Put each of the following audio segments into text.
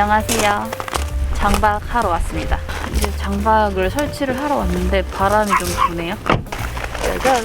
안녕하세요. 장박 하러 왔습니다. 이제 장박을 설치를 하러 왔는데 바람이 좀 부네요. 짜잔.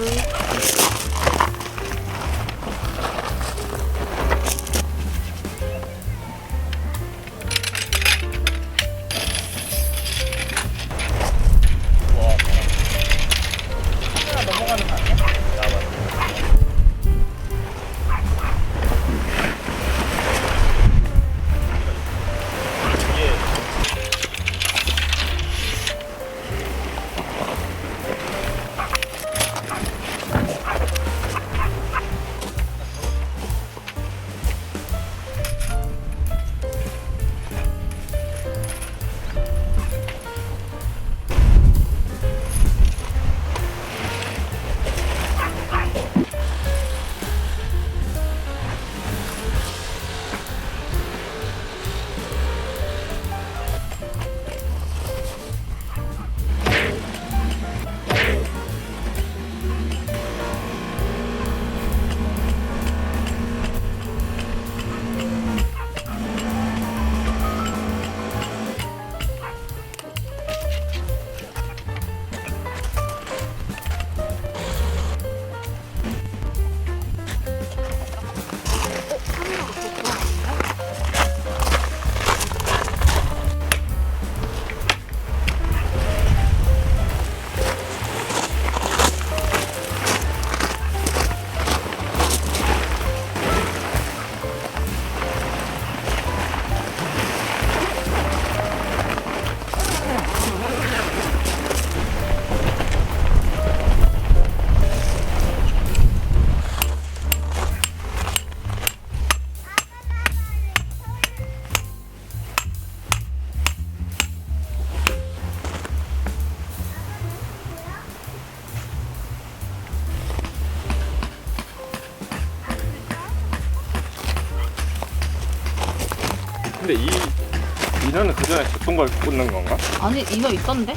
줬던 걸 꽂는 건가? 아니 인어 있던데?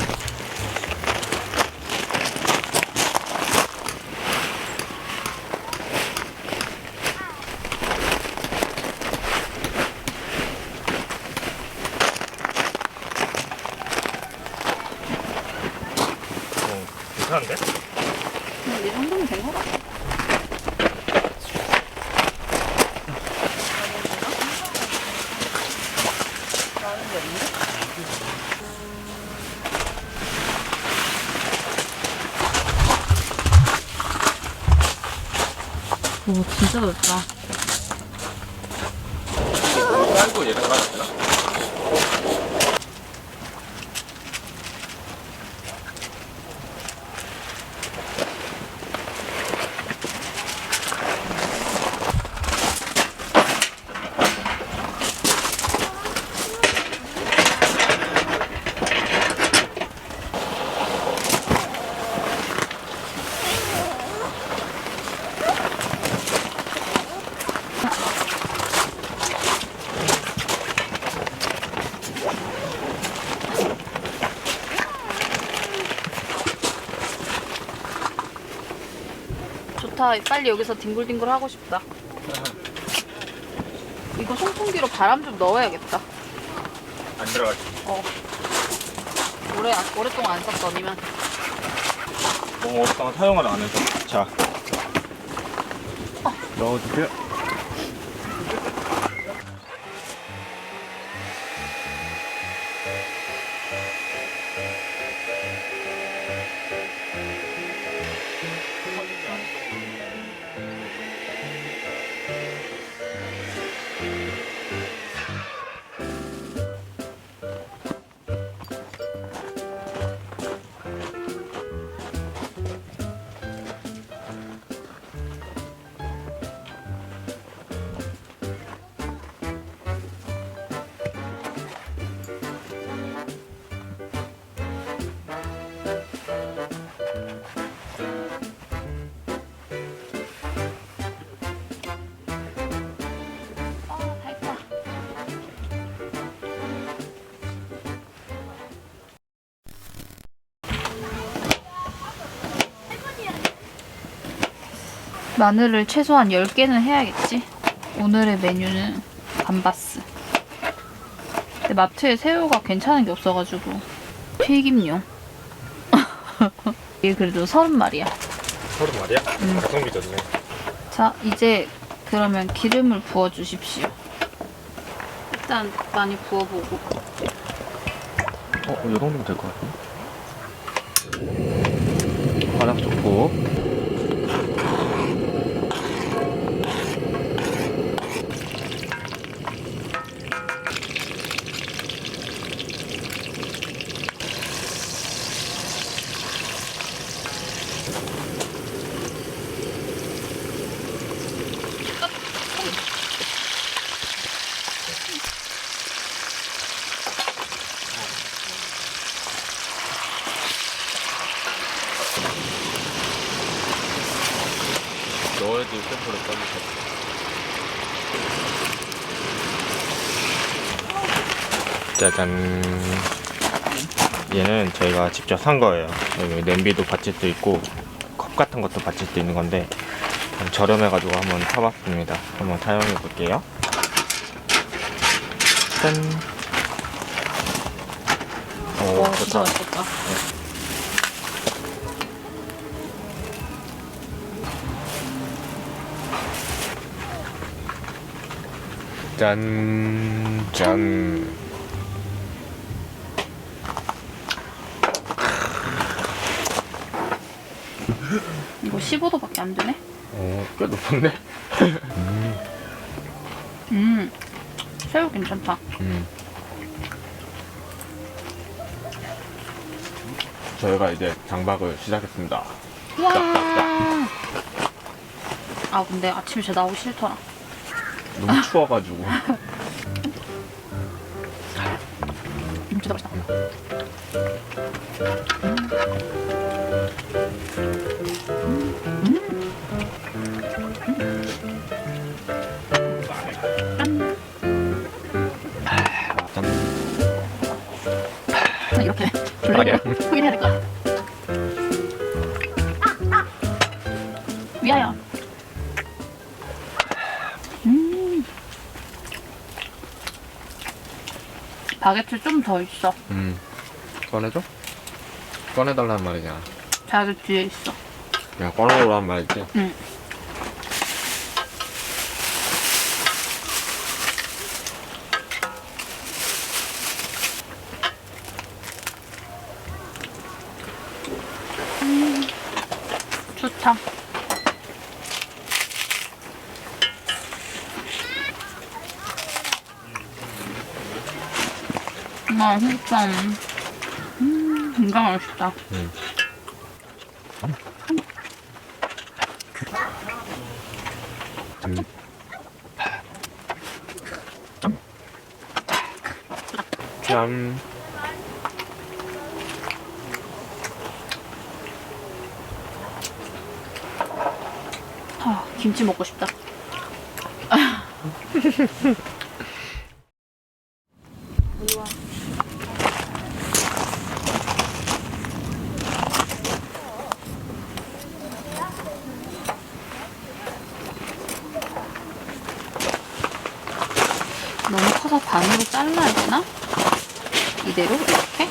어, 괜찮은데? 근데 이 정도면 된 거 같아. 오 진짜 넓다. 짧고 얘가 나가잖아. 좋다. 빨리 여기서 뒹굴뒹굴 하고 싶다. 이거 송풍기로 바람 좀 넣어야겠다. 안 들어가지. 어. 오래 오랫동안 안 썼더니만. 너무 오랫동안 사용을 안 해서. 자. 넣어주세요. 마늘을 최소한 10개는 해야겠지. 오늘의 메뉴는 감바스. 근데 마트에 새우가 괜찮은 게 없어가지고 튀김용. 이게 그래도 서른 마리야. 서른 말이야? 가성비 좋네. 자, 이제 그러면 기름을 부어 주십시오. 일단 많이 부어보고. 어, 이 정도면 될 것 같아. 바닥 좋고. 넣어야지 샘플을 꺼내서. 짜잔. 얘는 저희가 직접 산 거예요. 여기 냄비도 받칠 수 있고 컵 같은 것도 받칠 수 있는 건데 좀 저렴해 가지고 한번 사봤습니다. 한번 사용해 볼게요. 짠. 오, 와, 진짜 좋다. 맛있겠다. 짠, 짠. 이거 15도밖에 안 되네. 어, 꽤 높은데? 음, 새우 괜찮다. 음. 저희가 이제 장박을 시작했습니다. 와. 아 근데 아침에 진짜 나오기 싫더라. 너무 추워가지고. 음, 진짜 맛있다. 아니야. 확인해야 될 것 같아. 위하여. 음. 바게트 좀 더 있어. 음. 꺼내줘? 꺼내달라는 말이잖아. 바게트 뒤에 있어. 그냥 꺼내오라는 말이지. 응. 음, 좋다. 맛있다. 음, 진짜 맛있다. 음. 음. 짠. 아, 김치 먹고 싶다. 너무 커서 반으로 잘라야 되나? 이대로 이렇게?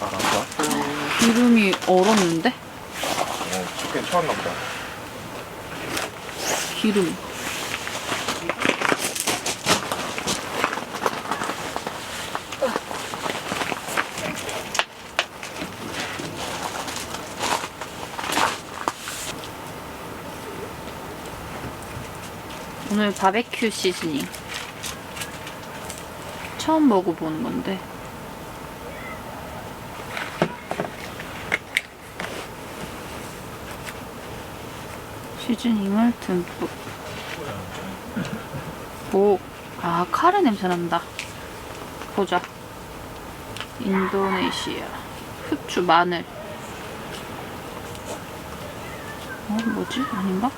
알았어. 기름이 얼었는데? 어, 춥게 추웠나 보다. 기름. 오늘 바베큐 시즈닝. 처음 먹어보는 건데. 시즈닝을 듬뿍. 오, 아, 카레 냄새 난다. 보자. 인도네시아. 후추, 마늘. 어, 뭐지? 아닌가?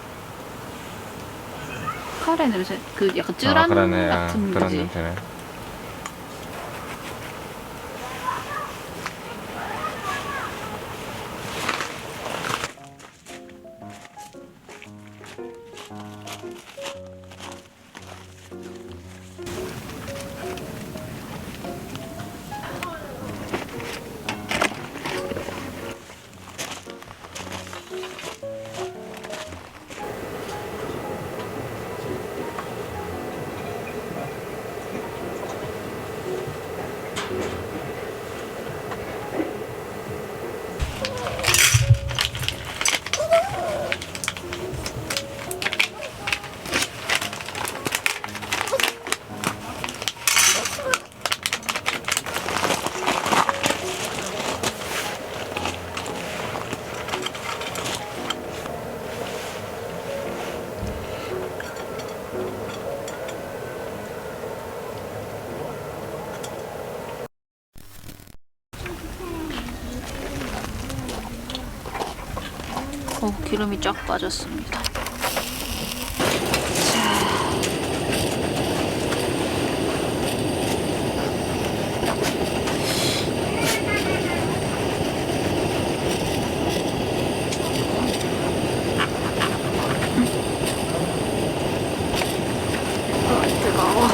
카레 냄새. 그 약간 쯔란 아, 그러네. 아, 같은 그런 거지. 냄새네. 어, 기름이 쫙 빠졌습니다. 아, 뜨거워.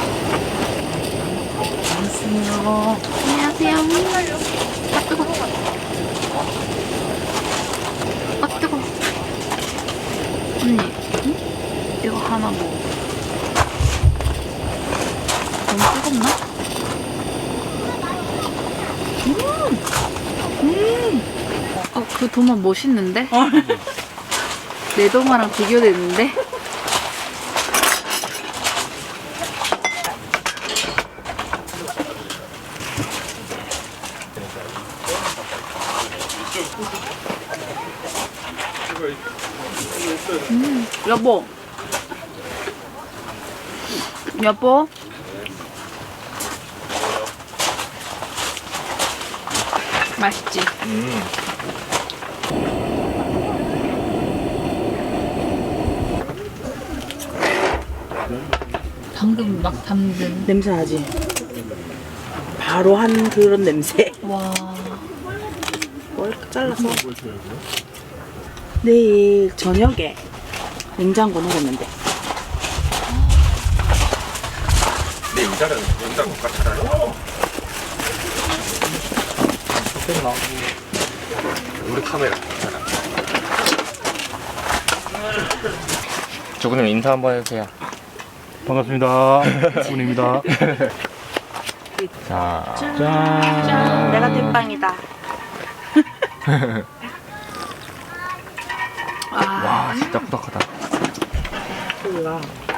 안녕하세요. 안녕하세요. 아, 뜨거워. 아, 뜨거워. 언니, 응? 이거 하나 뭐. 너무 뜨겁나? 음! 음! 어, 그 도마 멋있는데? 내 도마랑 비교되는데? 여보. 여보. 맛있지? 음. 방금 막 담근. 냄새 나지? 바로 한 그런 냄새. 와. 뭘 잘라서 내일 저녁에 냉장고 돼. 자는 의자 못 같잖아요. 좋겠나? 우리 카메라. 조구님 인사 한번 해주세요. 반갑습니다. 군입니다. 자, 짠. 내가 대빵이다. 아, 와 진짜 꾸덕하다.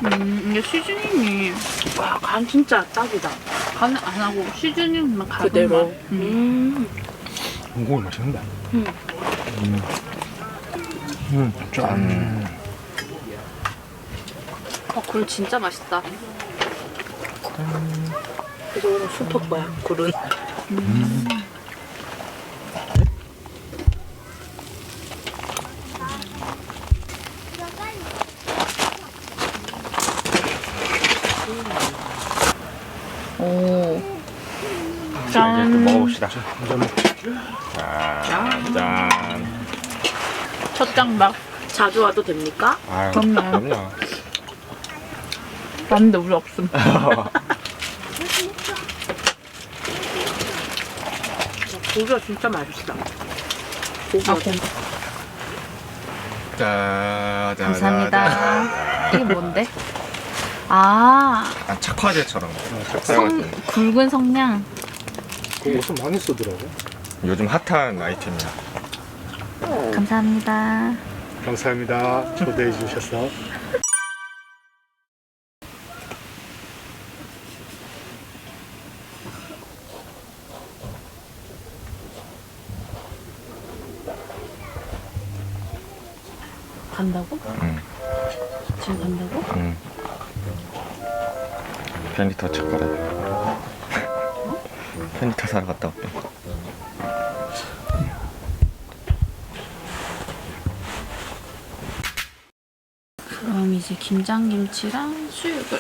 음, 이게 시즈닝이 와, 간 진짜 딱이다. 간안 하고 시즈닝만 가는 그대로. 맛. 음. 음. 고기 맛있는데. 음. 음, 짠. 어, 굴 진짜 맛있다. 그래서 오늘 슈퍼 거야, 굴은. 오. 자, 이제 또 먹어 봅시다. 먹. 짠, 짠. 첫 장박. 자주 와도 됩니까? 아유, 그럼요. 그럼요. 맞는데 우리 없음. 고기가 진짜 맛있다. 고기가 아, 고- 짜, 감사합니다. 이게 뭔데? 아, 약간 착화제처럼 성, 굵은 성냥. 그 옷은 많이 쓰더라고. 요즘 핫한 아이템이야. 감사합니다. 감사합니다. 초대해 주셔서. 간다고? 응. 지금 간다고? 응. 편리터 착거래. 편 리터 사러 갔다 올게. 그럼 이제 김장김치랑 수육을.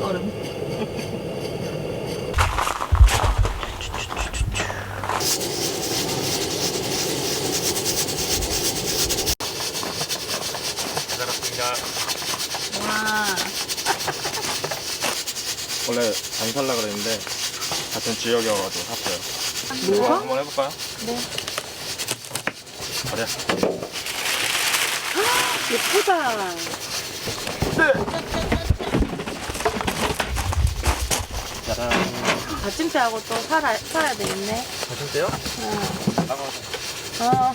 얼음. 같은 지역이어가지고 샀어요. 뭐가? 이거 한번 해볼까요? 네. 그래. 예쁘다. 짜란. 받침대하고 또 살아, 사야 되겠네. 가실게요? 어.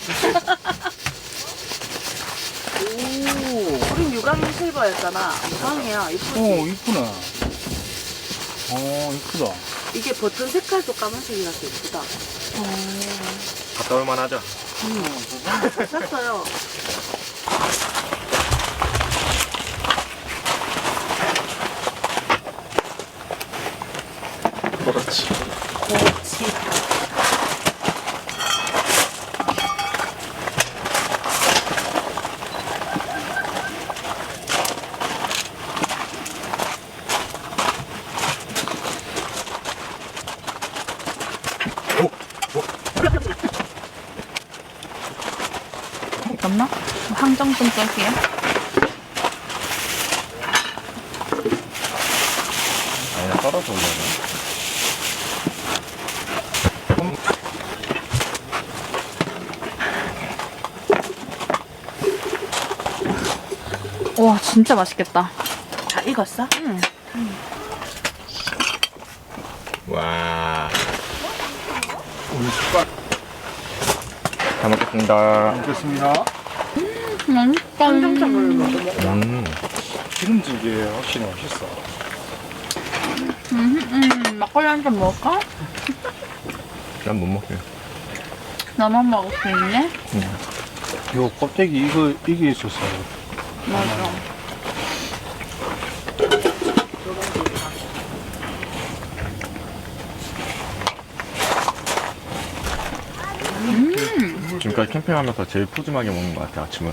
오, 우린 유광 실버였잖아. 유광이야. 이쁘지? 어, 이쁘네. 어, 이쁘다. 이게 버튼 색깔도 까만색이라서 예쁘다. 갔다 올만 하죠? 샀어요. 그렇지. 그렇지. 썰게요. 아니, 떨어져 올려야 와, 진짜 맛있겠다. 다 익었어? 응. 와. 우리 숟갈 잘 먹겠습니다. 먹겠습니다. 맛있다. 먹어. 음. 기름지게 확실히 맛있어. 음, 음, 막걸리 한 잔 먹을까? 난 못 먹게. 나만 먹을 수 있네? 요 껍데기 이거 이게 있었어요. 맞아. 지금까지 캠핑하면서 제일 푸짐하게 먹는 것 같아, 아침을.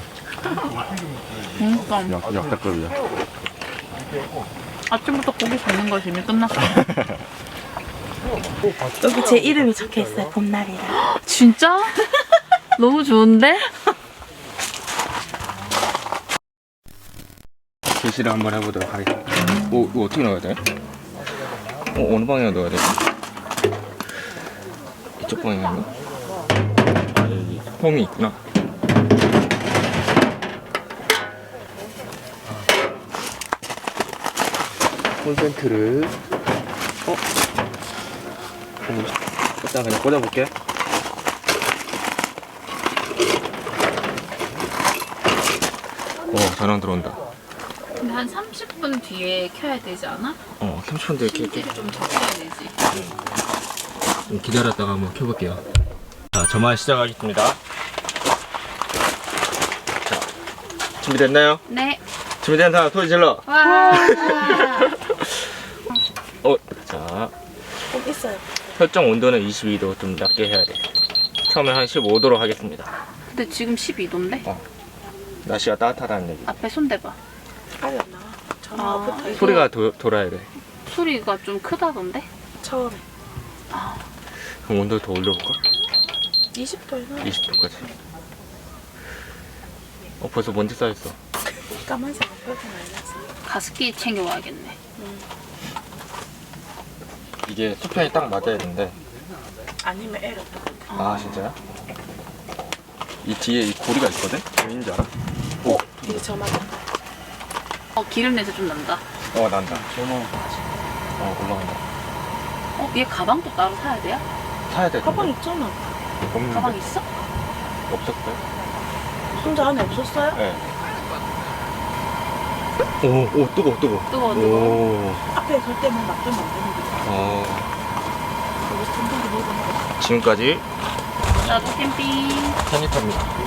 그러니까 역, 역대급이야. 아침부터 고기 굽는 것이 이미 끝났어. 여기 제 이름이 적혀 있어요. 봄날이라. 진짜? 너무 좋은데? 제시를 한번 해보도록 하겠습니다. 오, 이거 어떻게 넣어야 돼? 어, 어느 방향에 넣어야 돼? 이쪽 방향인가? 아, 여기 홈이 있구나. 콘센트를 어? 어, 일단 그냥 꽂아볼게. 오, 전원 들어온다. 근데 한 30분 뒤에 켜야 되지 않아? 어, 30분 뒤에 이렇게, 이렇게 좀 적셔야 되지. 좀 기다렸다가 한번 켜볼게요. 자, 저만 시작하겠습니다. 자, 준비됐나요? 네. 준비된 사람 소리 질러. 와. 어, 자, 꼭 있어요. 설정 온도는 22도 좀 낮게 해야 돼. 처음에 한 15도로 하겠습니다. 근데 지금 12도인데? 날씨가 따뜻하다는 얘기. 앞에 손 대봐. 빨리 안 나와. 전화가 아, 있어. 소리가 도, 돌아야 돼. 소리가 좀 크다던데? 처음에. 그럼 온도 더 올려볼까? 20도에는 20도까지. 어, 벌써 먼지 쌓였어. 까만색 많이 났어. 가습기 챙겨와야겠네. 이게 수평이 딱 맞아야 되는데. 아니면 에러. 아, 진짜요? 이 뒤에 이 고리가 있거든? 왜인지 알아? 이게 저만 어, 기름 냄새 좀 난다. 어, 난다. 저는 어, 올라간다. 어, 얘 가방도 따로 사야 돼요? 사야 돼. 가방 있잖아. 없는데. 가방 있어? 없었어요? 혼자 안에 없었어요? 네. 오, 오, 뜨거, 뜨거. 뜨거워, 뜨거워. 오, 앞에 설 때만 납좀 만드는 거지. 어. 지금까지 나도 캠핑. 캐니터입니다.